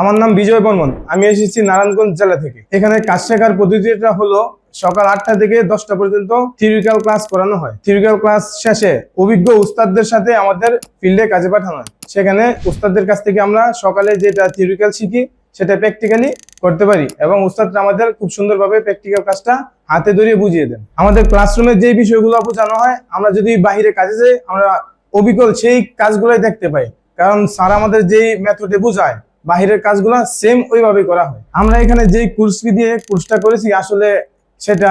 আমার নাম বিজয় বর্মন। আমি এসেছি নারায়ণগঞ্জ জেলা থেকে। এখানে কাজ শেখার পদ্ধতিটা হলো সকাল আটটা থেকে দশটা পর্যন্ত থিওরিক্যাল ক্লাস করানো হয়। থিওরিক্যাল ক্লাস শেষে অভিজ্ঞ উস্তাদদের সাথে আমাদের ফিল্ডে কাজে পাঠানো হয়। সেখানে উস্তাদদের কাছ থেকে আমরা সকালে যেটা থিওরিক্যাল শিখি, সেটা প্র্যাকটিক্যালি করতে পারি এবং উস্তাদরা আমাদের খুব সুন্দরভাবে প্র্যাকটিক্যাল কাজটা হাতে ধরিয়ে বুঝিয়ে দেন। আমাদের ক্লাসরুমে যে বিষয়গুলো বোঝানো হয়, আমরা যদি বাইরে কাজে যাই, আমরা অভিজ্ঞ সেই কাজগুলোই দেখতে পাই। কারণ স্যার আমাদের যেই মেথডে বোঝায় বাহিরের কাজগুলো সেম ওইভাবেই করা হয়। আমরা এখানে যেই কোর্স দিয়ে কোর্সটা করেছি, আসলে সেটা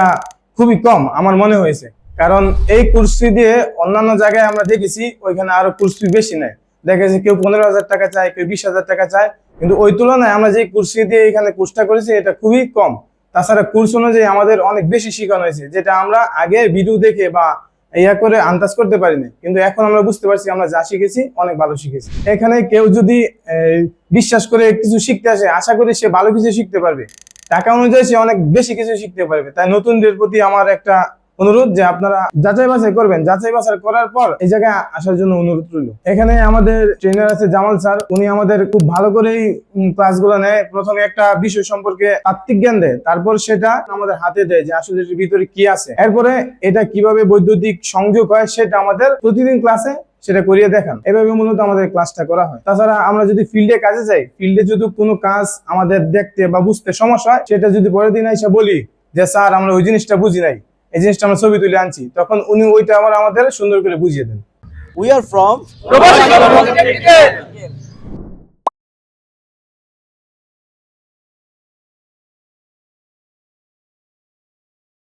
খুবই কম আমার মনে হয়েছে। কারণ এই কোর্স দিয়ে অন্যান্য জায়গায় আমরা দেখেছি, ওইখানে আরও কোর্স বেশি নেয়। দেখেছি কেউ পনেরো হাজার টাকা চায়, কেউ বিশ হাজার টাকা চায়, কিন্তু ওই তুলনায় আমরা যে কোর্স দিয়ে এখানে কোর্সটা করেছি, এটা খুবই কম। তাছাড়া কোর্স অনুযায়ী আমাদের অনেক বেশি শেখানো হয়েছে, যেটা আমরা আগে ভিডিও দেখে বা ইয়া করে আন্দাজ করতে পারিনি। কিন্তু এখন আমরা বুঝতে পারছি আমরা যা শিখেছি, অনেক ভালো শিখেছি। এখানে কেউ যদি বিশ্বাস করে কিছু শিখতে আসে, আশা করি সে ভালো কিছু শিখতে পারবে। টাকা অনুযায়ী সে অনেক বেশি কিছু শিখতে পারবে। তাই নতুনদের প্রতি আমার একটা অনুরোধ যে আপনারা যাচাই বাছাই করবেন। যাচাই বাছাই করার পর এই জায়গায় আসার জন্য অনুরোধ রইল। এখানে আমাদের ট্রেনার আছে জামাল স্যার। উনি আমাদের খুব ভালো করেই ক্লাসগুলো নেয়। প্রথমে একটা বিষয় সম্পর্কে তাত্ত্বিক জ্ঞান দেয়। তারপর সেটা আমাদের হাতে দেয় যে আসলে ভিতরে কি আছে। এরপরে এটা কীভাবে বৈদ্যুতিক সংযোগ হয় সেটা আমাদের প্রতিদিন ক্লাসে সেটা করিয়ে দেখান। এভাবে মূলত আমাদের ক্লাসটা করা হয়। তাছাড়া আমরা যদি ফিল্ডে কাজে যাই ফিল্ডে যদি কোনো কাজ আমাদের দেখতে বা বুঝতে সমস্যা হয়, সেটা যদি পরের দিন এসে বলি যে, স্যার, আমরা ওই জিনিসটা বুঝি নাই। এই জিনিসটা আমরা ছবি তুলে আনছি তখন উনি ওইটা আমার আমাদের সুন্দর করে বুঝিয়ে দেন উই আর ফ্রম.